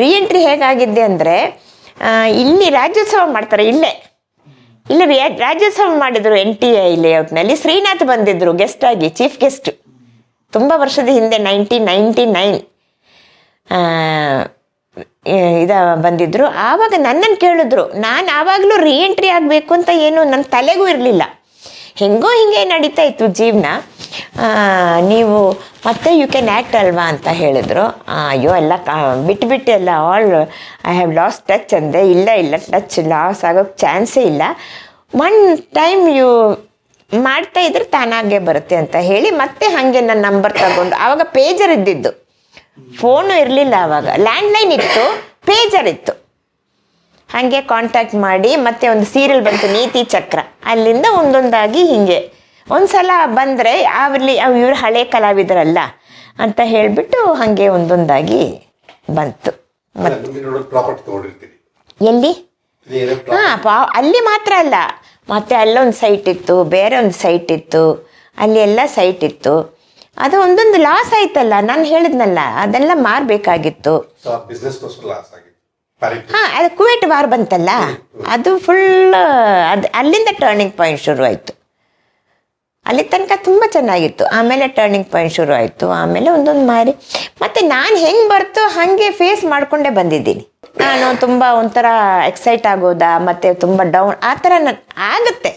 Re-entry ಹೇಗಾಗಿದೆ ಅಂದರೆ ಇಲ್ಲಿ ರಾಜ್ಯೋತ್ಸವ ಮಾಡ್ತಾರೆ ಇಲ್ಲೇ. ಇಲ್ಲಿ ರಾಜ್ಯೋತ್ಸವ ಮಾಡಿದ್ರು ಎನ್ ಟಿ ಐ ಲೇಔಟ್ನಲ್ಲಿ ಶ್ರೀನಾಥ್ ಗೆಸ್ಟ್ ಆಗಿ ಚೀಫ್ ಗೆಸ್ಟ್ ತುಂಬ ವರ್ಷದ ಹಿಂದೆ ನೈನ್ಟೀನ್ ನೈಂಟಿ ನೈನ್ ಇದ ಬಂದಿದ್ರು. ಆವಾಗ ನನ್ನನ್ನು ಕೇಳಿದ್ರು, ನಾನು ಆವಾಗಲೂ ರೀಎಂಟ್ರಿ ಆಗಬೇಕು ಅಂತ ಏನು ನನ್ನ ತಲೆಗೂ ಇರಲಿಲ್ಲ. ಹೆಂಗೋ ಹಿಂಗೆ ನಡೀತಾ ಇತ್ತು ಜೀವನ. ನೀವು ಮತ್ತೆ ಯು ಕ್ಯಾನ್ ಆ್ಯಕ್ಟ್ ಅಲ್ವಾ ಅಂತ ಹೇಳಿದ್ರು. ಅಯ್ಯೋ, ಎಲ್ಲ ಬಿಟ್ಟು ಎಲ್ಲ all I have lost touch ಅಂದೆ. ಇಲ್ಲ ಇಲ್ಲ ಟಚ್ ಲಾಸ್ ಆಗೋಕ್ಕೆ ಚಾನ್ಸೇ ಇಲ್ಲ. ಒನ್ ಟೈಮ್ ಯು ಮಾಡ್ತಾ ಇದ್ರೆ ತಾನಾಗೆ ಬರುತ್ತೆ ಅಂತ ಹೇಳಿ ಮತ್ತೆ ಹಾಗೆ ನನ್ನ ನಂಬರ್ ತಗೊಂಡು. ಆವಾಗ ಪೇಜರ್ ಇದ್ದಿದ್ದು. ಫೋನು ಇರಲಿಲ್ಲ ಆವಾಗ ಲ್ಯಾಂಡ್ಲೈನ್ ಇತ್ತು ಪೇಜರ್ ಇತ್ತು. ಹಾಗೆ ಕಾಂಟ್ಯಾಕ್ಟ್ ಮಾಡಿ ಮತ್ತೆ ಒಂದು ಸೀರಿಯಲ್ ಬಂತು ನೀತಿ ಚಕ್ರ. ಅಲ್ಲಿಂದ ಒಂದೊಂದಾಗಿ ಹೀಗೆ. ಒಂದ್ಸಲ ಬಂದರೆ ಅವಲ್ಲಿ ಇವ್ರು ಹಳೆ ಕಲಾವಿದರಲ್ಲ ಅಂತ ಹೇಳಿಬಿಟ್ಟು ಹಾಗೆ ಒಂದೊಂದಾಗಿ ಬಂತು. ಎಲ್ಲಿ? ಹಾ ಪಾ ಅಲ್ಲಿ ಮಾತ್ರ ಅಲ್ಲ. ಮತ್ತೆ ಅಲ್ಲೊಂದು ಸೈಟ್ ಇತ್ತು ಬೇರೆ ಒಂದು ಸೈಟ್ ಇತ್ತು ಅಲ್ಲಿ ಎಲ್ಲ ಸೈಟ್ ಇತ್ತು. ಅದು ಒಂದೊಂದು ಲಾಸ್ ಆಯ್ತಲ್ಲ ನಾನು ಹೇಳಿದ್ನಲ್ಲ ಅದೆಲ್ಲ ಮಾರಬೇಕಾಗಿತ್ತು ಬಿಸ್ನೆಸ್ಗೋಸ್ಕರ ಲಾಸ್ ಆಗಿತ್ತು ಪ್ಯಾರಿಟಿ ಹಾ ಅದು ಕುವೈಟ್ ವಾರ್ ಬಂತಲ್ಲ? ಅದು ಫುಲ್ ಅದು ಅಲ್ಲಿಂದ ಟರ್ನಿಂಗ್ ಪಾಯಿಂಟ್ ಶುರು ಆಯಿತು ಅಲ್ಲಿ ತನಕ ತುಂಬ ಚೆನ್ನಾಗಿತ್ತು. ಆಮೇಲೆ ಟರ್ನಿಂಗ್ ಪಾಯಿಂಟ್ ಶುರು ಆಯಿತು ಆಮೇಲೆ ಒಂದೊಂದು ಮಾರಿ. ಮತ್ತು ನಾನು ಹೆಂಗೆ ಬರ್ತೋ ಹಾಗೆ ಫೇಸ್ ಮಾಡಿಕೊಂಡೇ ಬಂದಿದ್ದೀನಿ. ನಾನು ತುಂಬ ಒಂಥರ ಎಕ್ಸೈಟ್ ಆಗೋದಾ ಮತ್ತು ತುಂಬ ಡೌನ್ ಆ ಥರ ನನ್ನ ಆಗುತ್ತೆ.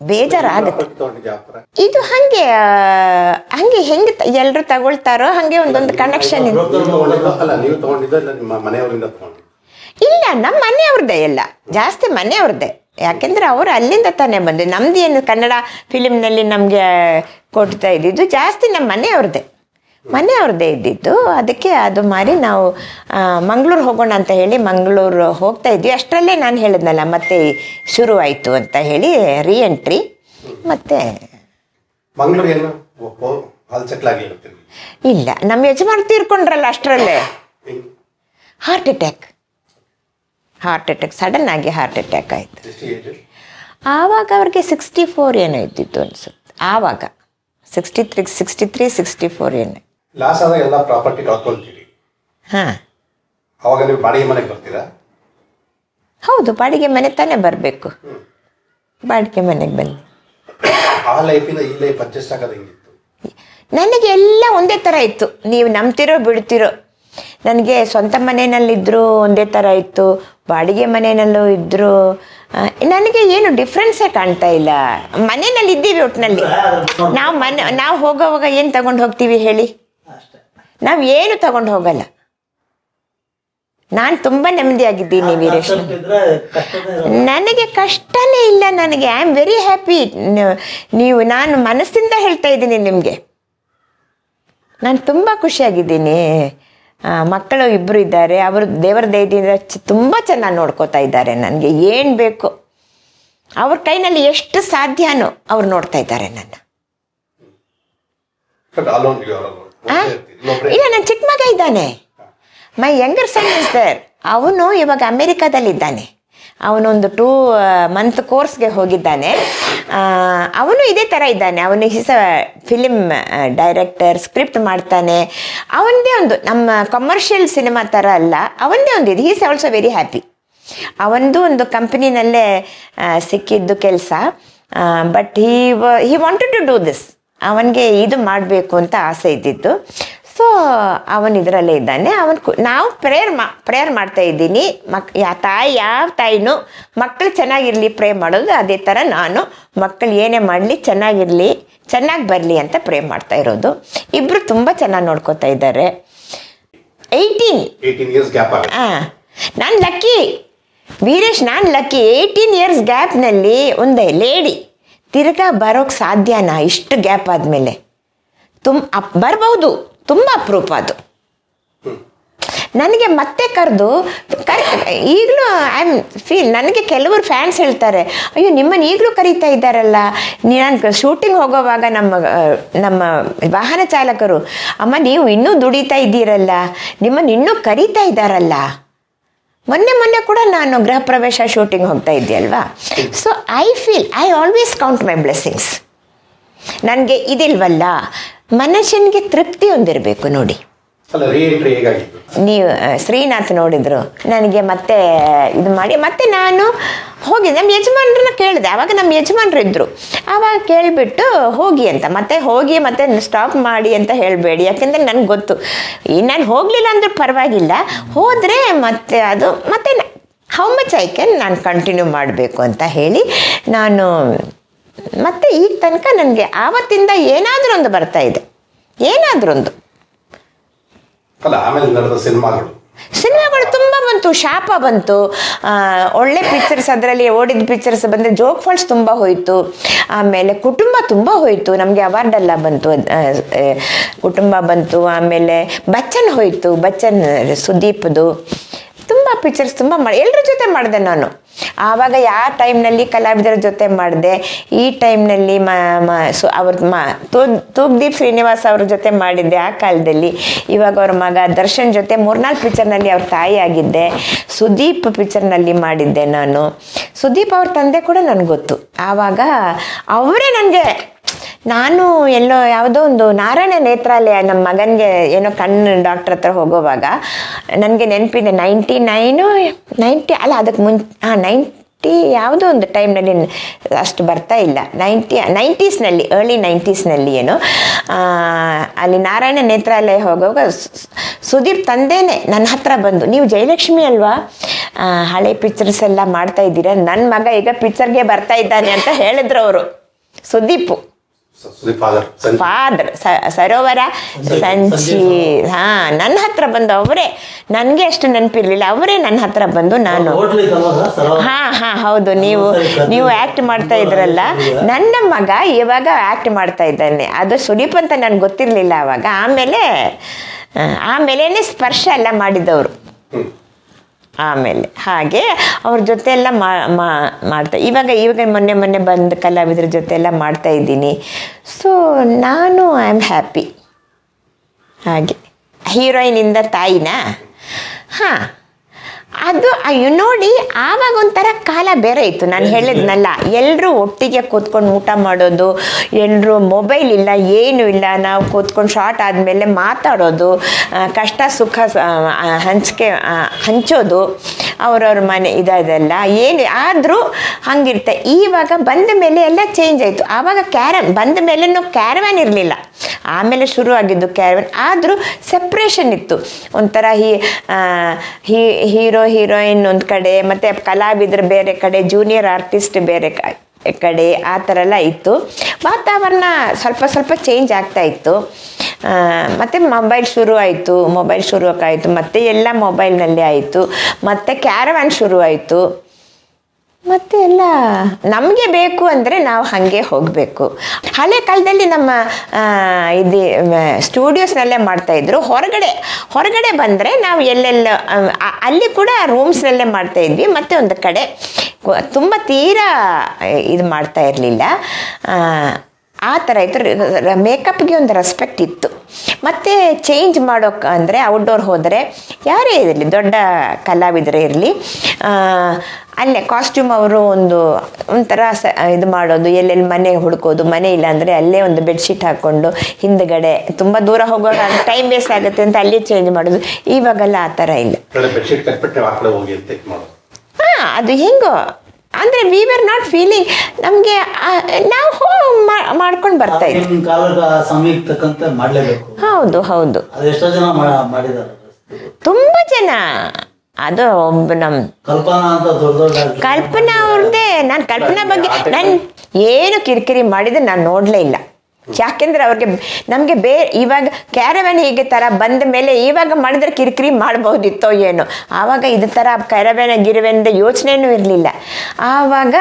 ಬೇಜಾರಾಗುತ್ತೆ. ಇದು ಹಂಗೆ ಹಂಗೆ ಹಾಗೆ ಹೆಂಗೆ ಎಲ್ಲರೂ ತಗೊಳ್ತಾರೋ ಹಾಗೆ ಒಂದೊಂದು ಕನೆಕ್ಷನ್ ಇದೆ ಇಲ್ಲ ನಿಮ್ಮ ಮನೆಯವ್ರದ್ದೇ ಎಲ್ಲ. ಜಾಸ್ತಿ ಮನೆಯವ್ರದ್ದೇ. ಯಾಕೆಂದ್ರೆ ಅವರು ಅಲ್ಲಿಂದ ತಾನೇ ಬಂದು ನಮ್ದು ಏನು ಕನ್ನಡ ಫಿಲಿಮ್ನಲ್ಲಿ ನಮಗೆ ಕೊಡ್ತಾ ಇದ್ದಿದ್ದು ಜಾಸ್ತಿ ನಮ್ಮ ಮನೆಯವ್ರದ್ದೇ. ಮನೆಯವ್ರದ್ದೇ ಇದ್ದಿದ್ದು. ಅದಕ್ಕೆ ಅದು ಮಾರಿ ನಾವು ಮಂಗಳೂರು ಹೋಗೋಣ ಅಂತ ಹೇಳಿ ಮಂಗಳೂರು ಹೋಗ್ತಾ ಇದ್ವಿ. ಅಷ್ಟರಲ್ಲೇ ನಾನು ಹೇಳಿದ್ನಲ್ಲ ಮತ್ತೆ ಶುರು ಆಯಿತು ಅಂತ ಹೇಳಿ ರೀ ಎಂಟ್ರಿ ಮತ್ತೆ ಇಲ್ಲ ನಮ್ಮ ಯಜಮಾನ್ ತೀರ್ಕೊಂಡ್ರಲ್ಲ ಅಷ್ಟರಲ್ಲೇ. Heart attack heart attack sudden ಆಗಿ ಹಾರ್ಟ್ ಅಟ್ಯಾಕ್ ಆಯಿತು. ಆವಾಗ ಅವ್ರಿಗೆ ಸಿಕ್ಸ್ಟಿ ಫೋರ್ ಏನೋ ಇದ್ದಿತ್ತು ಅನ್ಸುತ್ತೆ. ಆವಾಗ. Sixty three sixty three sixty four ಏನೋ. ಲಾಸ್ ಆದಾಗ ಎಲ್ಲ ಪ್ರಾಪರ್ಟಿ ಕಳ್ಕೊಳ್ತೀರಿ ಹಾಂ. ಅವಾಗ ನೀವು ಬಾಡಿಗೆ ಮನೆಗೆ ಬರ್ತೀರಾ? ಹೌದು ಬಾಡಿಗೆ ಮನೆ ತಾನೇ ಬರಬೇಕು. ಬಾಡಿಗೆ ಮನೆಗೆ ಬನ್ನಿ. ಆ ಲೈಫಿಂದ ಈ ಲೈಫ್ ಅಡ್ಜಸ್ಟ್ ಆಗೋದು ಹೆಂಗಿತ್ತು? ನನಗೆ ಎಲ್ಲ ಒಂದೇ ಥರ ಇತ್ತು. ನೀವು ನಂಬ್ತಿರೋ ಬಿಡ್ತಿರೋ ನನಗೆ ಸ್ವಂತ ಮನೆಯಲ್ಲಿದ್ದರೂ ಒಂದೇ ಥರ ಇತ್ತು ಬಾಡಿಗೆ ಮನೆಯಲ್ಲೂ ಇದ್ದರೂ ನನಗೆ ಏನು ಡಿಫ್ರೆನ್ಸೇ ಕಾಣ್ತಾ ಇಲ್ಲ. ಮನೆಯಲ್ಲಿ ಇದ್ದೀವಿ ಒಟ್ಟಿನಲ್ಲಿ ನಾವು ಮನೆ ನಾವು ಹೋಗೋವಾಗ ಏನು ತಗೊಂಡು ಹೋಗ್ತೀವಿ ಹೇಳಿ? ನಾವು ಏನು ತಗೊಂಡು ಹೋಗಲ್ಲ. ನಾನು ತುಂಬ ನೆಮ್ಮದಿಯಾಗಿದ್ದೀನಿ ವೀರೇಶ್. ನನಗೆ ಕಷ್ಟನೇ ಇಲ್ಲ ನನಗೆ. ಐ ಆಮ್ ವೆರಿ ಹ್ಯಾಪಿ ನೀವು ನಾನು ಮನಸ್ಸಿಂದ ಹೇಳ್ತಾ ಇದ್ದೀನಿ ನಿಮಗೆ. ನಾನು ತುಂಬ ಖುಷಿಯಾಗಿದ್ದೀನಿ. ಮಕ್ಕಳು ಇಬ್ಬರು ಇದ್ದಾರೆ. ಅವರು ದೇವರ ದಯದಿಂದ ಚ- ತುಂಬ ಚೆನ್ನಾಗಿ ನೋಡ್ಕೋತಾ ಇದ್ದಾರೆ ನನಗೆ. ಏನು ಬೇಕು? ಅವ್ರ ಕೈನಲ್ಲಿ ಎಷ್ಟು ಸಾಧ್ಯನೋ ಅವ್ರು ನೋಡ್ತಾ ಇದ್ದಾರೆ ನನ್ನ? ಇಲ್ಲ ನನ್ನ ಚಿಕ್ಕ ಮಗ ಇದ್ದಾನೆ. My younger son is there ಅವನು ಇವಾಗ ಅಮೇರಿಕಾದಲ್ಲಿದ್ದಾನೆ. ಅವನೊಂದು ಟೂ ಮಂತ್ ಕೋರ್ಸ್ಗೆ ಹೋಗಿದ್ದಾನೆ. ಅವನು ಇದೇ ಥರ ಇದ್ದಾನೆ. ಅವನು ಹಿಸ ಫಿಲಿಮ್ ಡೈರೆಕ್ಟರ್ ಸ್ಕ್ರಿಪ್ಟ್ ಮಾಡ್ತಾನೆ. ಅವನದೇ ಒಂದು, ನಮ್ಮ ಕಮರ್ಷಿಯಲ್ ಸಿನಿಮಾ ಥರ ಅಲ್ಲ, ಅವನದೇ ಒಂದು ಇದು. ಈಸ್ ಆಲ್ಸೋ ವೆರಿ ಹ್ಯಾಪಿ ಅವನದು ಒಂದು ಕಂಪ್ನಿನಲ್ಲೇ ಸಿಕ್ಕಿದ್ದು ಕೆಲಸ. But he he wanted to do this ಅವನಿಗೆ ಇದು ಮಾಡಬೇಕು ಅಂತ ಆಸೆ ಇದ್ದಿತ್ತು ಸೊ ಅವನು ಇದರಲ್ಲೇ ಇದ್ದಾನೆ. ಅವನ್ ನಾವು ಪ್ರೇಯರ್ ಮಾ ಪ್ರೇಯರ್ ಮಾಡ್ತಾ ಇದ್ದೀನಿ. ಮಕ್ ಯಾ ತಾಯಿ ಯಾವ ತಾಯಿನೂ ಮಕ್ಕಳು ಚೆನ್ನಾಗಿರಲಿ ಪ್ರೇ ಮಾಡೋದು ಅದೇ ಥರ ನಾನು. ಮಕ್ಕಳು ಏನೇ ಮಾಡಲಿ ಚೆನ್ನಾಗಿರಲಿ ಚೆನ್ನಾಗಿ ಬರಲಿ ಅಂತ ಪ್ರೇ ಮಾಡ್ತಾ ಇರೋದು. ಇಬ್ಬರು ತುಂಬ ಚೆನ್ನಾಗಿ ನೋಡ್ಕೋತಾ ಇದ್ದಾರೆ. ಏಯ್ಟೀನ್ ಹಾಂ ಇಯರ್ಸ್ ಗ್ಯಾಪ್ ಆ, ನಾನು ಲಕ್ಕಿ ವೀರೇಶ್ ನಾನು ಲಕ್ಕಿ ಏಯ್ಟೀನ್ ಇಯರ್ಸ್ ಗ್ಯಾಪ್ನಲ್ಲಿ ಒಂದೇ ಲೇಡಿ ತಿರ್ಗಾ ಬರೋಕ್ಕೆ ಸಾಧ್ಯನಾ? ಇಷ್ಟು ಗ್ಯಾಪ್ ಆದಮೇಲೆ. ತುಂಬ ಅಪ್ ಬರ್ಬೋದು. ತುಂಬ ಅಪರೂಪ ಅದು. ನನಗೆ ಮತ್ತೆ ಕರೆದು, ಕರೆ, ಈಗಲೂ ಐ ಆಮ್ ಫೀಲ್ ನನಗೆ ಕೆಲವರು ಫ್ಯಾನ್ಸ್ ಹೇಳ್ತಾರೆ, ಅಯ್ಯೋ ನಿಮ್ಮನ್ನು ಈಗಲೂ ಕರೀತಾ ಇದ್ದಾರಲ್ಲ? ನಾನು ಶೂಟಿಂಗ್ ಹೋಗೋವಾಗ ನಮ್ಮ ನಮ್ಮ ವಾಹನ ಚಾಲಕರು, ಅಮ್ಮ, ನೀವು ಇನ್ನೂ ದುಡಿತಾ ಇದ್ದೀರಲ್ಲ? ನಿಮ್ಮನ್ನು ಇನ್ನೂ ಕರೀತಾ ಇದ್ದಾರಲ್ಲ? ಮೊನ್ನೆ ಮೊನ್ನೆ ಕೂಡ ನಾನು ಗೃಹ ಪ್ರವೇಶ ಶೂಟಿಂಗ್ ಹೋಗ್ತಾ ಇದ್ದೆ ಅಲ್ವಾ? So I feel I always count my blessings ನನಗೆ ಇದಿಲ್ವಲ್ಲ? ಮನುಷ್ಯನಿಗೆ ತೃಪ್ತಿ ಹೊಂದಿರಬೇಕು ನೋಡಿ. ನೀವು ಶ್ರೀನಾಥ್ ನೋಡಿದ್ರು. ನನಗೆ ಮತ್ತೆ ಇದು ಮಾಡಿ ಮತ್ತೆ ನಾನು ಹೋಗಿ ನಮ್ಮ ಯಜಮಾನ್ರನ್ನ ಕೇಳಿದೆ. ಆವಾಗ ನಮ್ಮ ಯಜಮಾನ್ರು ಇದ್ರು. ಆವಾಗ ಕೇಳಿಬಿಟ್ಟು ಹೋಗಿ ಅಂತ ಮತ್ತೆ ಹೋಗಿ ಮತ್ತೆ ಸ್ಟಾಪ್ ಮಾಡಿ ಅಂತ ಹೇಳಬೇಡಿ. ಯಾಕೆಂದರೆ ನನಗೆ ಗೊತ್ತು. ಈ ನಾನು ಹೋಗ್ಲಿಲ್ಲ ಅಂದ್ರೆ ಪರವಾಗಿಲ್ಲ. ಹೋದರೆ ಮತ್ತೆ ಅದು ಮತ್ತೆ ಹೌ ಮಚ್ ಐ ಕ್ಯಾನ್ ನಾನು ಕಂಟಿನ್ಯೂ ಮಾಡಬೇಕು ಅಂತ ಹೇಳಿ ನಾನು ಮತ್ತೆ ಈಗ ತನಕ ನನಗೆ ಆವತ್ತಿಂದ ಏನಾದರೂ ಒಂದು ಬರ್ತಾ ಇದೆ. ಏನಾದರೂ ಒಂದು. ಅಲ್ಲ ಆಮೇಲೆ ನಡೆದ ಸಿನಿಮಾಗಳು. ಸಿನಿಮಾಗಳು ತುಂಬ ಬಂತು ಶಾಪ ಬಂತು. ಒಳ್ಳೆ ಪಿಕ್ಚರ್ಸ್ ಅದರಲ್ಲಿ ಓಡಿದ ಪಿಕ್ಚರ್ಸ್ ಬಂದರೆ ಜೋಗ್ ಫಾಲ್ಸ್ ತುಂಬ ಹೋಯಿತು. ಆಮೇಲೆ ಕುಟುಂಬ ತುಂಬ ಹೋಯಿತು. ನಮಗೆ ಅವಾರ್ಡ್ ಎಲ್ಲ ಬಂತು. ಕುಟುಂಬ ಬಂತು. ಆಮೇಲೆ ಬಚ್ಚನ್ ಹೋಯಿತು. ಬಚ್ಚನ್ ಸುದೀಪ್ದು. ತುಂಬ ಪಿಕ್ಚರ್ಸ್ ತುಂಬ ಮಾಡಿ ಎಲ್ಲರ ಜೊತೆ ಮಾಡಿದೆ ನಾನು. ಆವಾಗ ಯಾವ ಟೈಮ್ನಲ್ಲಿ ಕಲಾವಿದರ ಜೊತೆ ಮಾಡಿದೆ, ಈ ಟೈಮ್ನಲ್ಲಿ ಮ ಸು, ಅವ್ರ ಮ, ತೂಗ್, ತೂಗ್ದೀಪ್ ಶ್ರೀನಿವಾಸ್ ಅವ್ರ ಜೊತೆ ಮಾಡಿದ್ದೆ ಆ ಕಾಲದಲ್ಲಿ. ಇವಾಗ ಅವ್ರ ಮಗ ದರ್ಶನ್ ಜೊತೆ ಮೂರ್ನಾಲ್ಕು ಪಿಕ್ಚರ್ನಲ್ಲಿ ಅವ್ರ ತಾಯಿ ಆಗಿದ್ದೆ. ಸುದೀಪ್ ಪಿಕ್ಚರ್ನಲ್ಲಿ ಮಾಡಿದ್ದೆ ನಾನು. ಸುದೀಪ್ ಅವ್ರ ತಂದೆ ಕೂಡ ನನಗೆ ಗೊತ್ತು. ಆವಾಗ ಅವರೇ ನನಗೆ ನಾನು ಎಲ್ಲೋ ಯಾವುದೋ ಒಂದು ನಾರಾಯಣ ನೇತ್ರಾಲಯ ನಮ್ಮ ಮಗನಿಗೆ ಏನೋ ಕಣ್ಣು ಡಾಕ್ಟ್ರ್ ಹತ್ರ ಹೋಗೋವಾಗ ನನಗೆ ನೆನಪಿದೆ ನೈಂಟಿ ನೈನು, ನೈಂಟಿ ಅಲ್ಲ ಅದಕ್ಕೆ ಮುಂಚೆ, ಹಾಂ, ನೈಂಟಿ ಯಾವುದೋ ಒಂದು ಟೈಮ್ನಲ್ಲಿ ಅಷ್ಟು ಬರ್ತಾ ಇಲ್ಲ. ನೈಂಟಿ, ನೈಂಟೀಸ್ನಲ್ಲಿ ಅರ್ಲಿ ನೈಂಟೀಸ್ನಲ್ಲಿ ಏನು ಅಲ್ಲಿ ನಾರಾಯಣ ನೇತ್ರಾಲಯ ಹೋಗುವಾಗ ಸುದೀಪ್ ತಂದೆನೇ ನನ್ನ ಹತ್ರ ಬಂದು, ನೀವು ಜಯಲಕ್ಷ್ಮಿ ಅಲ್ವಾ? ಹಳೆ ಪಿಕ್ಚರ್ಸ್ ಎಲ್ಲ ಮಾಡ್ತಾ ಇದ್ದೀರಾ? ನನ್ನ ಮಗ ಈಗ ಪಿಕ್ಚರ್ಗೆ ಬರ್ತಾ ಇದ್ದಾನೆ ಅಂತ ಹೇಳಿದ್ರು ಅವರು. ಸುದೀಪ್. ಫಾದರ್ ಸರೋವರ ಸಂಚಿ ಹಾ ನನ್ನ ಹತ್ರ ಬಂದು ಅವರೇ. ನನಗೆ ಅಷ್ಟು ನೆನಪಿರ್ಲಿಲ್ಲ. ಅವರೇ ನನ್ನ ಹತ್ರ ಬಂದು ನಾನು ಹಾ ಹಾ ಹೌದು. ನೀವು ನೀವು ಆಕ್ಟ್ ಮಾಡ್ತಾ ಇದ್ರಲ್ಲ. ನನ್ನ ಮಗ ಇವಾಗ ಆಕ್ಟ್ ಮಾಡ್ತಾ ಇದ್ದಾನೆ. ಅದು ಸುದೀಪ್ ಅಂತ ನನ್ಗೆ ಗೊತ್ತಿರಲಿಲ್ಲ ಅವಾಗ. ಆಮೇಲೆ ಆಮೇಲೆ ಸ್ಪರ್ಶ ಎಲ್ಲ ಮಾಡಿದವರು. ಆಮೇಲೆ ಹಾಗೆ ಅವ್ರ ಜೊತೆ ಎಲ್ಲ ಮಾಡ್ತಾ, ಇವಾಗ ಇವಾಗ ಮೊನ್ನೆ ಮೊನ್ನೆ ಬಂದ ಕಲಾವಿದ್ರ ಜೊತೆ ಎಲ್ಲ ಮಾಡ್ತಾ ಇದ್ದೀನಿ. ಸೊ ನಾನು ಐ ಆಮ್ ಹ್ಯಾಪಿ ಹಾಗೆ. ಹೀರೋಯಿನಿಂದ ತಾಯಿನಾ? ಹಾಂ. ಅದು ಅಯ್ಯೋ ನೋಡಿ ಆವಾಗ ಒಂಥರ ಕಾಲ ಬೇರೆ ಇತ್ತು. ನಾನು ಹೇಳಿದ್ನಲ್ಲ ಎಲ್ಲರೂ ಒಟ್ಟಿಗೆ ಕೂತ್ಕೊಂಡು ಊಟ ಮಾಡೋದು ಎಲ್ಲರೂ ಮೊಬೈಲ್ ಇಲ್ಲ ಏನೂ ಇಲ್ಲ ನಾವು ಕೂತ್ಕೊಂಡು ಶಾರ್ಟ್ ಆದಮೇಲೆ ಮಾತಾಡೋದು ಕಷ್ಟ ಸುಖ ಹಂಚಿಕೆ ಹಂಚೋದು ಅವ್ರವ್ರ ಮನೆ ಇದೆಲ್ಲ ಏನು ಆದರೂ ಹಂಗಿರ್ತ ಇವಾಗ ಬಂದ ಮೇಲೆ ಎಲ್ಲ ಚೇಂಜ್ ಆಯಿತು. ಆವಾಗ ಕ್ಯಾರಮ್ ಬಂದ ಮೇಲೇನು ಕ್ಯಾರವ್ಯಾನ್ ಇರಲಿಲ್ಲ. ಆಮೇಲೆ ಶುರು ಆಗಿದ್ದು ಕ್ಯಾರವ್ಯಾನ್ ಆದರೂ ಸೆಪ್ರೇಷನ್ ಇತ್ತು. ಒಂಥರ ಹೀ ಆ, ಹೀ ಹೀರೋ ಹೀರೋಯಿನ್ ಒಂದು ಕಡೆ, ಮತ್ತು ಕಲಾವಿದರು ಬೇರೆ ಕಡೆ ಜೂನಿಯರ್ ಆರ್ಟಿಸ್ಟ್ ಬೇರೆ ಕಡೆ, ಆ ಥರ ಎಲ್ಲ ಇತ್ತು. ವಾತಾವರಣ ಸ್ವಲ್ಪ ಸ್ವಲ್ಪ ಚೇಂಜ್ ಆಗ್ತಾ ಇತ್ತು. ಮತ್ತೆ ಮೊಬೈಲ್ ಶುರು ಆಯಿತು ಮೊಬೈಲ್ ಶುರು ಆಯಿತು, ಮತ್ತೆ ಎಲ್ಲ ಮೊಬೈಲ್ನಲ್ಲಿ ಆಯಿತು, ಮತ್ತೆ ಕ್ಯಾರವಾನ್ ಶುರು ಆಯಿತು. ಮತ್ತೆ ಎಲ್ಲ ನಮಗೆ ಬೇಕು ಅಂದರೆ ನಾವು ಹಾಗೆ ಹೋಗಬೇಕು. ಹಳೆ ಕಾಲದಲ್ಲಿ ನಮ್ಮ ಇದು ಸ್ಟುಡಿಯೋಸ್ನಲ್ಲೇ ಮಾಡ್ತಾಯಿದ್ರು ಹೊರಗಡೆ ಹೊರಗಡೆ ಬಂದರೆ ನಾವು ಎಲ್ಲೆಲ್ಲ ಅಲ್ಲಿ ಕೂಡ ರೂಮ್ಸ್ನಲ್ಲೇ ಮಾಡ್ತಾ ಇದ್ವಿ. ಮತ್ತು ಒಂದು ಕಡೆ ತುಂಬ ತೀರಾ ಇದು ಮಾಡ್ತಾ ಇರಲಿಲ್ಲ. ಆ ಥರ ಇತ್ತು. ಮೇಕಪ್ಗೆ ಒಂದು ರೆಸ್ಪೆಕ್ಟ್ ಇತ್ತು. ಮತ್ತು ಚೇಂಜ್ ಮಾಡೋಕೆ ಅಂದರೆ ಔಟ್ಡೋರ್ ಹೋದರೆ ಯಾರೇ ಇರಲಿ ದೊಡ್ಡ ಕಲಾವಿದರೇ ಇರಲಿ ಅಲ್ಲೇ ಕಾಸ್ಟ್ಯೂಮ್ ಅವರು ಒಂದು ಒಂಥರ ಸ ಇದು ಮಾಡೋದು ಎಲ್ಲೆಲ್ಲಿ ಮನೆ ಹುಡ್ಕೋದು ಮನೆ ಇಲ್ಲ ಅಂದರೆ ಅಲ್ಲೇ ಒಂದು ಬೆಡ್ಶೀಟ್ ಹಾಕ್ಕೊಂಡು ಹಿಂದ್ಗಡೆ ತುಂಬ ದೂರ ಹೋಗುವಾಗ ಟೈಮ್ ವೇಸ್ಟ್ ಆಗುತ್ತೆ ಅಂತ ಅಲ್ಲಿ ಚೇಂಜ್ ಮಾಡೋದು. ಇವಾಗೆಲ್ಲ ಆ ಥರ ಇಲ್ಲ. ಹಾಂ ಅದು ಹೆಂಗೋ? ಅಂದರೆ ವಿ ವರ್ ನಾಟ್ ಫೀಲಿಂಗ್ ನಮಗೆ ನಾವು ಹೋ ಮಾಡ್ಕೊಂಡು ಬರ್ತಾ ಇದ್ವಿ. ಹೌದು ಹೌದು. ತುಂಬ ಜನ. ಅದು ಒಬ್ಬ ನಮ್ಮ ಕಲ್ಪನಾ ಅವ್ರದ್ದೇ. ನಾನು ಕಲ್ಪನಾ ಬಗ್ಗೆ ನಾನು ಏನು ಕಿರಿಕಿರಿ ಮಾಡಿದ್ರೆ ನಾನು ನೋಡಲೇ ಇಲ್ಲ. ಯಾಕೆಂದ್ರೆ ಅವ್ರಿಗೆ ನಮಗೆ ಬೇ, ಇವಾಗ ಕ್ಯಾರವ್ಯಾನ್ ಹೀಗೆ ಥರ ಬಂದ ಮೇಲೆ ಇವಾಗ ಮಾಡಿದ್ರೆ ಕಿರಿಕಿರಿ ಮಾಡ್ಬೋದಿತ್ತೋ ಏನೋ. ಆವಾಗ ಇದು ಥರ ಕ್ಯಾರವ್ಯಾನ ಗಿರವ್ಯಾನದ ಯೋಚನೆನೂ ಇರಲಿಲ್ಲ. ಆವಾಗ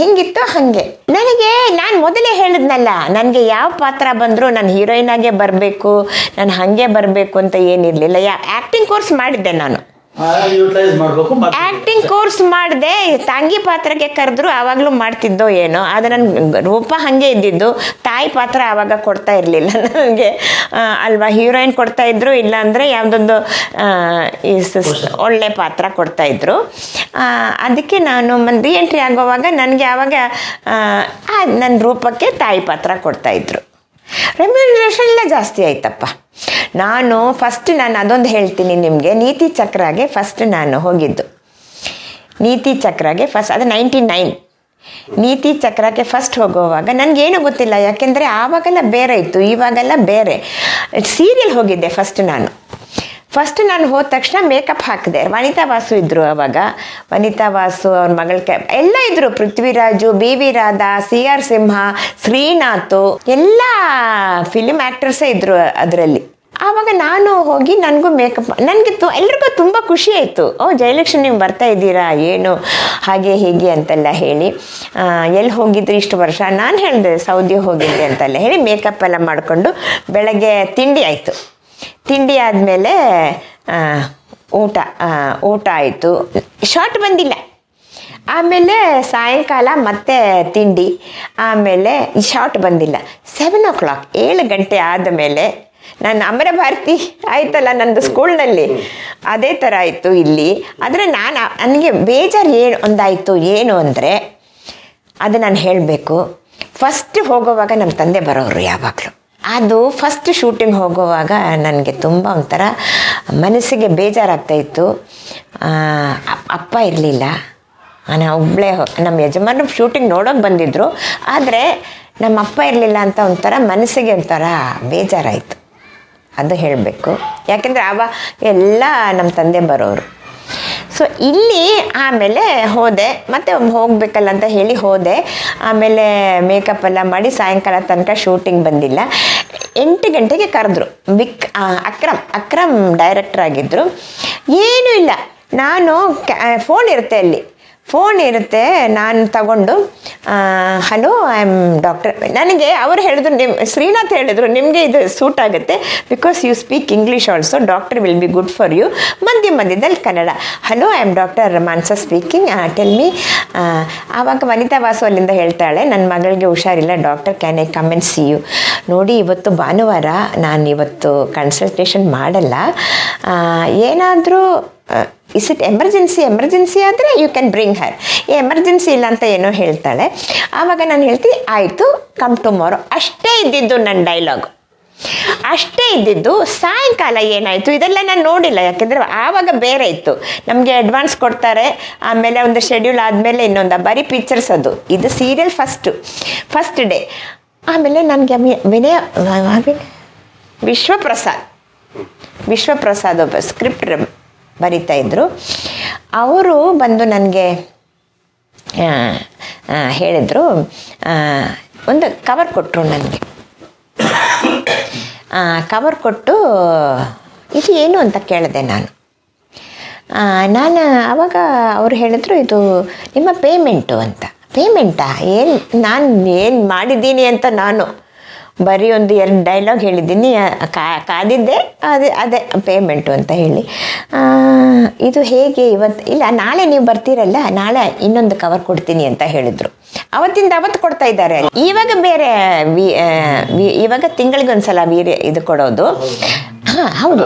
ಹೆಂಗಿತ್ತೋ ಹಾಗೆ. ನನಗೆ ನಾನು ಮೊದಲೇ ಹೇಳಿದ್ನಲ್ಲ, ನನಗೆ ಯಾವ ಪಾತ್ರ ಬಂದರೂ ನಾನು ಹೀರೋಯಿನ್ ಆಗೇ ಬರಬೇಕು, ನಾನು ಹಾಗೆ ಬರಬೇಕು ಅಂತ ಏನಿರಲಿಲ್ಲ. ಯಾ ಆ್ಯಕ್ಟಿಂಗ್ ಕೋರ್ಸ್ ಮಾಡಿದ್ದೆ ನಾನು. ಯುಟಿಲೈಸ್ ಮಾಡ್ಬೇಕು ಮತ್ತೆ ಆಕ್ಟಿಂಗ್ ಕೋರ್ಸ್ ಮಾಡಿದೆ ತಂಗಿ ಪಾತ್ರಕ್ಕೆ ಕರೆದ್ರು ಆವಾಗಲೂ ಮಾಡ್ತಿದ್ದೋ ಏನೋ ಆದ್ರೆ ನನ್ ರೂಪ ಹಾಗೆ ಇದ್ದಿದ್ದು ತಾಯಿ ಪಾತ್ರ ಆವಾಗ ಕೊಡ್ತಾ ಇರ್ಲಿಲ್ಲ. ನನಗೆ ಅಲ್ವಾ ಹೀರೋಯಿನ್ ಕೊಡ್ತಾ ಇದ್ರು ಇಲ್ಲಾಂದ್ರೆ ಯಾವುದೊಂದು ಆ, ಈ ಸ- ಸ- ಒಳ್ಳೆ ಪಾತ್ರ ಕೊಡ್ತಾ ಇದ್ರು. ಆ, ಅದಕ್ಕೆ ನಾನು ರಿಎಂಟ್ರಿ ಆಗೋವಾಗ ನನಗೆ ಆವಾಗ ನನ್ನ ರೂಪಕ್ಕೆ ತಾಯಿ ಪಾತ್ರ ಕೊಡ್ತಾ ಇದ್ರು. ರೆಮ್ಯುನರೇಷನ್ ಎಲ್ಲ ಜಾಸ್ತಿ ಆಯ್ತಪ್ಪ. ನಾನು ಫಸ್ಟ್ ನಾನು ಅದೊಂದು ಹೇಳ್ತೀನಿ ನಿಮಗೆ. ನೀತಿ ಚಕ್ರಾಗೆ ಫಸ್ಟ್ ನಾನು ಹೋಗಿದ್ದು. ನೀತಿ ಚಕ್ರಾಗೆ ಫಸ್ಟ್ ಅದು ನೈಂಟಿ ನೈನ್ ನೀತಿ ಚಕ್ರಕ್ಕೆ ಫಸ್ಟ್ ಹೋಗುವಾಗ ನನಗೇನು ಗೊತ್ತಿಲ್ಲ, ಯಾಕೆಂದರೆ ಆವಾಗೆಲ್ಲ ಬೇರೆ ಇತ್ತು, ಇವಾಗೆಲ್ಲ ಬೇರೆ. ಸೀರಿಯಲ್ ಹೋಗಿದ್ದೆ ಫಸ್ಟ್ ನಾನು. ಫಸ್ಟ್ ನಾನು ಹೋದ ತಕ್ಷಣ ಮೇಕಪ್ ಹಾಕಿದೆ. ವನಿತಾ ವಾಸು ಇದ್ದರು ಅವಾಗ. ವನಿತಾ ವಾಸು ಅವ್ರ ಮಗಳ ಎಲ್ಲ ಇದ್ದರು Prithviraj, B V Radha, C R Simha, Srinath, ಎಲ್ಲ ಫಿಲಿಮ್ ಆ್ಯಕ್ಟರ್ಸೇ ಇದ್ದರು ಅದರಲ್ಲಿ. ಆವಾಗ ನಾನು ಹೋಗಿ ನನಗೂ ಮೇಕಪ್ ನನಗೆ ತು, ಎಲ್ರಿಗೂ ತುಂಬ ಖುಷಿ ಆಯಿತು. ಓ, ಜಯಲಕ್ಷ್ಮಿ ನೀವು ಬರ್ತಾ ಇದ್ದೀರಾ? ಏನು? ಹಾಗೆ ಹೀಗೆ ಅಂತೆಲ್ಲ ಹೇಳಿ. ಎಲ್ಲಿ ಹೋಗಿದ್ರಿ ಇಷ್ಟು ವರ್ಷ? ನಾನು ಹೇಳಿದೆ, ಸೌದಿ ಹೋಗಿದ್ದೆ ಅಂತೆಲ್ಲ ಹೇಳಿ ಮೇಕಪ್ ಎಲ್ಲ ಮಾಡಿಕೊಂಡು ಬೆಳಗ್ಗೆ ತಿಂಡಿ ಆಯಿತು. ತಿಂಡಿ ಆದಮೇಲೆ ಊಟ ಊಟ ಆಯಿತು. ಶಾರ್ಟ್ ಬಂದಿಲ್ಲ. ಆಮೇಲೆ ಸಾಯಂಕಾಲ ಮತ್ತೆ ತಿಂಡಿ. ಆಮೇಲೆ ಶಾರ್ಟ್ ಬಂದಿಲ್ಲ. ಸೆವೆನ್ ಓ ಕ್ಲಾಕ್ ಏಳು ಗಂಟೆ ಆದಮೇಲೆ ನಾನು ಅಮರ ಭಾರತಿ ಆಯ್ತಲ್ಲ ನಂದು ಸ್ಕೂಲ್ನಲ್ಲಿ ಅದೇ ಥರ ಆಯಿತು ಇಲ್ಲಿ. ಆದರೆ ನಾನು, ನನಗೆ ಬೇಜಾರು ಏನು, ಒಂದಾಯಿತು ಏನು ಅಂದರೆ, ಅದು ನಾನು ಹೇಳಬೇಕು. ಫಸ್ಟ್ ಹೋಗುವಾಗ ನಮ್ಮ ತಂದೆ ಬರೋರು ಯಾವಾಗಲೂ. ಅದು ಫಸ್ಟ್ ಶೂಟಿಂಗ್ ಹೋಗುವಾಗ ನನಗೆ ತುಂಬ ಒಂಥರ ಮನಸ್ಸಿಗೆ ಬೇಜಾರಾಗ್ತಾ ಇತ್ತು. ಆ, ಅಪ್- ಅಪ್ಪ ಇರಲಿಲ್ಲ. ನಾನು ಒಬ್ಬಳೇ ನಮ್ಮ ಯಜಮಾನ ಶೂಟಿಂಗ್ ನೋಡೋಕೆ ಬಂದಿದ್ದರು ಆದರೆ ನಮ್ಮ ಅಪ್ಪ ಇರಲಿಲ್ಲ ಅಂತ ಒಂಥರ ಮನಸ್ಸಿಗೆ ಒಂಥರ ಬೇಜಾರಾಯಿತು. ಅದು ಹೇಳಬೇಕು. ಯಾಕೆಂದರೆ ಆವಾಗ ಎಲ್ಲ ನಮ್ಮ ತಂದೆ ಬರೋರು. ಸೊ ಇಲ್ಲಿ ಆಮೇಲೆ ಹೋದೆ, ಮತ್ತೆ ಹೋಗ್ಬೇಕಲ್ಲ ಅಂತ ಹೇಳಿ ಹೋದೆ. ಆಮೇಲೆ ಮೇಕಪ್ ಎಲ್ಲ ಮಾಡಿ ಸಾಯಂಕಾಲ ತನಕ ಶೂಟಿಂಗ್ ಬಂದಿಲ್ಲ. ಎಂಟು ಗಂಟೆಗೆ ಕರೆದ್ರು. ವಿಕ್ ಅಕ್ರಮ್ ಅಕ್ರಮ್ ಡೈರೆಕ್ಟರ್ ಆಗಿದ್ದರು ಏನೂ ಇಲ್ಲ. ನಾನು ಫೋನ್ ಇರುತ್ತೆ ಅಲ್ಲಿ. ಫೋನ್ ಇರುತ್ತೆ, ನಾನು ತಗೊಂಡು. ಹಲೋ ಐ ಆಮ್ ಡಾಕ್ಟರ್ ನನಗೆ ಅವರು ಹೇಳಿದ್ರು ನಿಮ್ಮ ಶ್ರೀನಾಥ್ ಹೇಳಿದ್ರು, ನಿಮಗೆ ಇದು ಸೂಟ್ ಆಗುತ್ತೆ. Because you speak English also doctor will be good for you ಮಧ್ಯ ಮಧ್ಯದಲ್ಲಿ Kannada. Hello I am doctor Mansa speaking tell me ಆವಾಗ ವನಿತಾ ವಾಸು ಅಲ್ಲಿಂದ ಹೇಳ್ತಾಳೆ ನನ್ನ ಮಗಳಿಗೆ ಹುಷಾರಿಲ್ಲ doctor can I come and see you ನೋಡಿ, ಇವತ್ತು ಭಾನುವಾರ ನಾನು ಇವತ್ತು ಕನ್ಸಲ್ಟೇಷನ್ ಮಾಡಲ್ಲ. ಏನಾದರೂ ಇಸ್ ಇಟ್ ಎಮರ್ಜೆನ್ಸಿ ಎಮರ್ಜೆನ್ಸಿ ಆದರೆ you can bring her emergency ಇಲ್ಲ ಅಂತ ಏನೋ ಹೇಳ್ತಾಳೆ. ಆವಾಗ ನಾನು ಹೇಳ್ತೀನಿ ಆಯಿತು ಕಮ್ ಟುಮಾರೋ ಅಷ್ಟೇ ಇದ್ದಿದ್ದು ನನ್ನ ಡೈಲಾಗು ಅಷ್ಟೇ ಇದ್ದಿದ್ದು ಸಾಯಂಕಾಲ ಏನಾಯಿತು? ಇದೆಲ್ಲ ನಾನು ನೋಡಿಲ್ಲ, ಯಾಕೆಂದರೆ ಆವಾಗ ಬೇರೆ ಇತ್ತು. ನಮಗೆ ಅಡ್ವಾನ್ಸ್ ಕೊಡ್ತಾರೆ, ಆಮೇಲೆ ಒಂದು ಶೆಡ್ಯೂಲ್ ಆದಮೇಲೆ ಇನ್ನೊಂದು, ಬರೀ ಪಿಕ್ಚರ್ಸ್ ಅದು. ಇದು ಸೀರಿಯಲ್ ಫಸ್ಟು ಫಸ್ಟ್ ಡೇ ಆಮೇಲೆ ನನಗೆ ವಿನಯ ವಿಶ್ವಪ್ರಸಾದ್. ವಿಶ್ವಪ್ರಸಾದ್ ಒಬ್ಬ ಸ್ಕ್ರಿಪ್ಟ್ ಬರಿತಾ ಇದ್ದರು ಅವರು ಬಂದು ನನಗೆ ಹೇಳಿದರು ಒಂದು ಕವರ್ ಕೊಟ್ಟರು ನನಗೆ. ಕವರ್ ಕೊಟ್ಟು, ಇದು ಏನು ಅಂತ ಕೇಳಿದೆ ನಾನು. ನಾನು ಆವಾಗ ಅವರು ಹೇಳಿದ್ರು, ಇದು ನಿಮ್ಮ ಪೇಮೆಂಟು ಅಂತ. ಪೇಮೆಂಟಾ ಏನು, ನಾನು ಏನು ಮಾಡಿದ್ದೀನಿ ಅಂತ ನಾನು? ಬರೀ ಒಂದು ಎರಡು ಡೈಲಾಗ್ ಹೇಳಿದ್ದೀನಿ. ಕಾದಿದ್ದೆ ಅದೇ ಅದೇ ಪೇಮೆಂಟು ಅಂತ ಹೇಳಿ. ಇದು ಹೇಗೆ ಇವತ್ತು ಇಲ್ಲ ನಾಳೆ ನೀವು ಬರ್ತೀರಲ್ಲ ನಾಳೆ ಇನ್ನೊಂದು ಕವರ್ ಕೊಡ್ತೀನಿ ಅಂತ ಹೇಳಿದರು. ಅವತ್ತಿಂದ ಅವತ್ತು ಕೊಡ್ತಾ ಇದ್ದಾರೆ. ಇವಾಗ ಬೇರೆ ಇವಾಗ ತಿಂಗಳಿಗೆ ಒಂದ್ಸಲ ವೀರ್ಯ ಇದು ಕೊಡೋದು. ಹಾಂ ಹೌದು.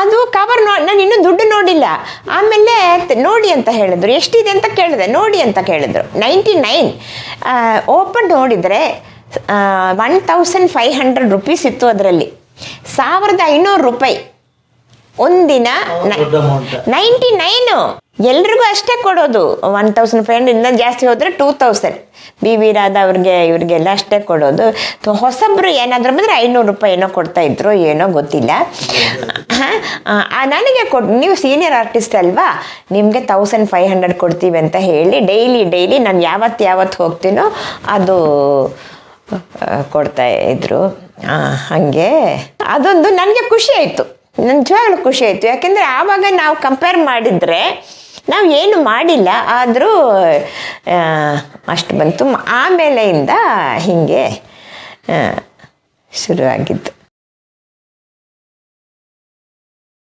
ಅದು ಕವರ್ ನೋ ನಾನು ಇನ್ನೂ ದುಡ್ಡು ನೋಡಿಲ್ಲ. ಆಮೇಲೆ ನೋಡಿ ಅಂತ ಹೇಳಿದ್ರು. ಎಷ್ಟಿದೆ ಅಂತ ಕೇಳಿದೆ. ನೋಡಿ ಅಂತ ಕೇಳಿದ್ರು. ನೈಂಟಿ ನೈನ್ ಓಪನ್ ನೋಡಿದರೆ one thousand five hundred rupees ಇತ್ತು ಅದರಲ್ಲಿ. ಸಾವಿರದ ಐನೂರು ರೂಪಾಯಿ. ಒಂದಿನ ನೈಂಟಿ ನೈನು ಎಲ್ರಿಗೂ ಅಷ್ಟೇ ಕೊಡೋದು. ಒನ್ ತೌಸಂಡ್ ಫೈವ್ ಹಂಡ್ರೆಡ್ ಇನ್ನೊಂದು ಜಾಸ್ತಿ ಹೋದ್ರೆ two thousand B V Radha ಅವ್ರಿಗೆ ಇವ್ರಿಗೆಲ್ಲ ಅಷ್ಟೇ ಕೊಡೋದು. ಹೊಸಬ್ರು ಏನಾದ್ರು ಬಂದರೆ ಐನೂರು ರೂಪಾಯಿ ಏನೋ ಕೊಡ್ತಾ ಇದ್ರು ಏನೋ ಗೊತ್ತಿಲ್ಲ. ನನಗೆ ಕೊಡ್ ನೀವು ಸೀನಿಯರ್ ಆರ್ಟಿಸ್ಟ್ ಅಲ್ವಾ? ನಿಮಗೆ ತೌಸಂಡ್ ಫೈವ್ ಹಂಡ್ರೆಡ್ ಕೊಡ್ತೀವಿ ಅಂತ ಹೇಳಿ ಡೈಲಿ ಡೈಲಿ ನಾನು ಯಾವತ್ತು ಯಾವತ್ತು ಹೋಗ್ತೀನೋ ಅದು ಕೊಡ್ತಾ ಇದ್ರು. ಹಂಗೆ. ಅದೊಂದು ನನಗೆ ಖುಷಿ ಆಯಿತು. ನಿಜವಾಗ್ಲೂ ಖುಷಿ ಆಯ್ತು. ಯಾಕೆಂದರೆ ಆವಾಗ ನಾವು ಕಂಪೇರ್ ಮಾಡಿದರೆ ನಾವು ಏನು ಮಾಡಿಲ್ಲ. ಆದರೂ ಅಷ್ಟು ಬಂತು. ಆಮೇಲೆಯಿಂದ ಹೀಗೆ ಶುರುವಾಗಿದ್ದು